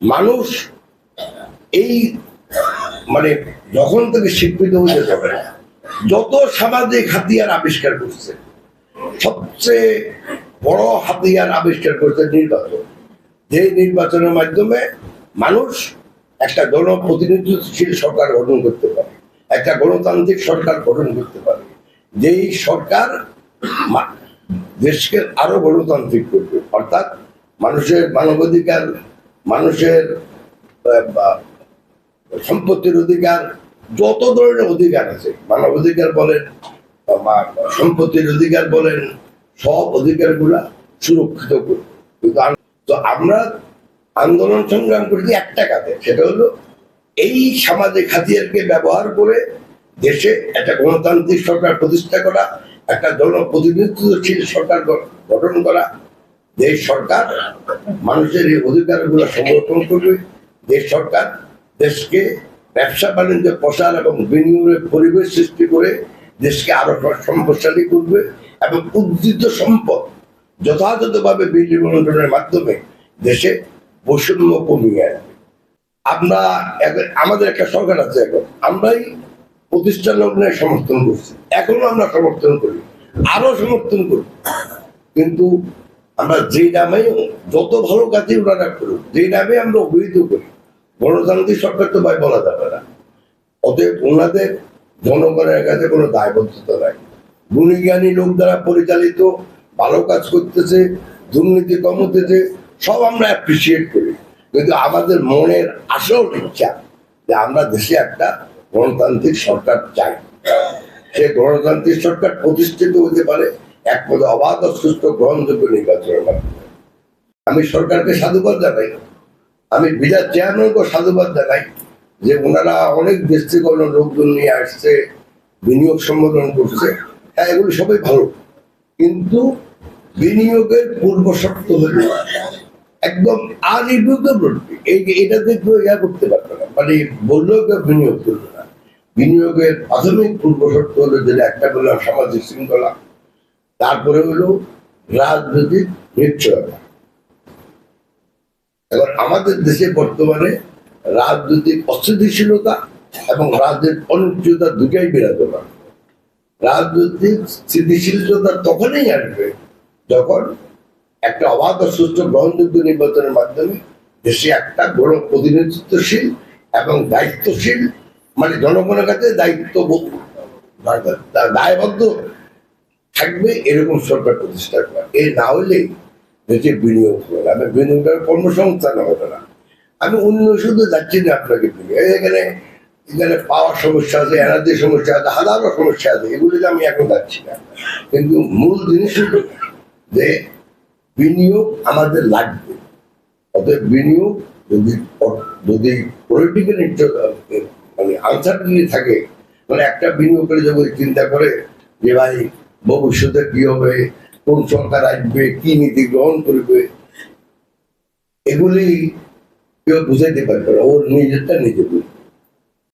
মানুষ এই মানে যখন থেকে শিক্ষিত হতে যাবে, যত সামাজিক হাতিয়ার আবিষ্কার করছে, সবচেয়ে বড় হাতিয়ার আবিষ্কার করছে নির্বাচন। যে নির্বাচনের মাধ্যমে মানুষ একটা জনপ্রতিনিধিশীল সরকার গঠন করতে পারে, একটা গণতান্ত্রিক সরকার গঠন করতে পারে। যেই সরকার দেশকে আরও গণতান্ত্রিক করবে, অর্থাৎ মানুষের মানবাধিকার মানুষের সম্পত্তির অধিকার, যত ধরনের অধিকার আছে, মানব অধিকার বলেন সম্পত্তির অধিকার বলেন, সব অধিকারগুলা সুরক্ষিত কিন্তু তো আমরা আন্দোলন সংগ্রাম করছি একটা কাজে, সেটা হলো এই সামাজিক হাতিয়ারকে ব্যবহার করে দেশে একটা গণতান্ত্রিক সরকার প্রতিষ্ঠা করা, একটা জনপ্রতিনিধিত্বশীল সরকার গঠন করা যে সরকার, মানুষের এই অধিকারগুলো সংরক্ষণ করবে। দেশ সরকার দেশকে ব্যবসা বাণিজ্য, প্রসার এবং বিনিয়োগের পরিবেশ সৃষ্টি করে দেশকে আরও সম্পদশালী করবে এবং উদ্ধৃত সম্পদ যথাযথভাবে বিলি বন্টনের মাধ্যমে দেশে বৈষম্য কমিয়ে আনবে। আমরা আমাদের একটা সরকার আছে এখন। আমরাই প্রতিষ্ঠান লগ্নে সমর্থন করছি। এখনও আমরা সমর্থন করি, আরও সমর্থন করি। কিন্তু আমরা যে নামে যত ভালো কাজই ওনারা করুক, যে নামে আমরা অভিহিত করি, গণতান্ত্রিক সরকার তো ভাই বলা যাবে না। অতএব ওনাদের জনগণের কাছে কোনো দায়বদ্ধতা নাই। গুণীজ্ঞানী লোক দ্বারা পরিচালিত, ভালো কাজ করতেছে, দুর্নীতি কম হতেছে, সব আমরা অ্যাপ্রিসিয়েট করি। কিন্তু আমাদের মনের আসল ইচ্ছা যে আমরা দেশে একটা গণতান্ত্রিক সরকার চাই। সে গণতান্ত্রিক সরকার প্রতিষ্ঠিত হতে পারে এক পদে অবাধ ও সুস্থ গ্রহণযোগ্য নির্বাচনের মাধ্যমে। আমি সরকারকে সাধুবাদ জানাই। আমি বিরাট চেয়ারম্যানকে সাধুবাদ জানাই যে ওনারা অনেক অন্য লোকজন নিয়ে আসছে, বিনিয়োগ সম্বোধন করছে। হ্যাঁ এগুলো সবাই ভালো। কিন্তু বিনিয়োগের পূর্ব শর্ত হলো একদম আনির্ভর এই ইয়া করতে পারবে না। মানে বললেও বিনিয়োগ করবে না। বিনিয়োগের প্রাথমিক পূর্ব শর্ত হলো যেটা একটা বললাম সামাজিক শৃঙ্খলা। তারপরে হলো রাজনৈতিক নিশ্চয়তা এখন আমাদের দেশে বর্তমানে রাজনৈতিক অস্থিতিশীলতা এবং রাজনৈতিক অনিশ্চয়তা দুটাই বিরাজমান। রাজনৈতিক স্থিতিশীলতা তখনই আসবে যখন একটা অবাধ সুস্থ গ্রহণযোগ্য নির্বাচনের মাধ্যমে দেশে একটা বড় প্রতিনিধিত্বশীল এবং দায়িত্বশীল মানে জনগণের কাছে দায়িত্ববোধ দা- দায়বদ্ধ থাকবে, এরকম সরকার প্রতিষ্ঠা করা এ না হলে দেশে বিনিয়োগ হবে না। আমি বিনিয়োগের কর্মসংস্থান হবে না। আমি অন্য শুধু যাচ্ছি না আপনাকে এখানে এখানে পাওয়ার সমস্যা আছে এনার্জি সমস্যা আছে, হাজারো সমস্যা আছে এগুলিতে আমি এখন যাচ্ছি না। কিন্তু মূল জিনিস হলো যে বিনিয়োগ আমাদের লাগবে। অতএব বিনিয়োগ যদি যদি পলিটিক্যাল মানে আনসার্টিনি থাকে মানে একটা বিনিয়োগ করে যদি চিন্তা করে যে ভাই ভবিষ্যতে কি হবে, কোন সরকার আসবে, কি নীতি গ্রহণ করবে, এগুলি কেউ বুঝাইতে পারবে না। ওর নিজেরটা নিজে বুঝবে।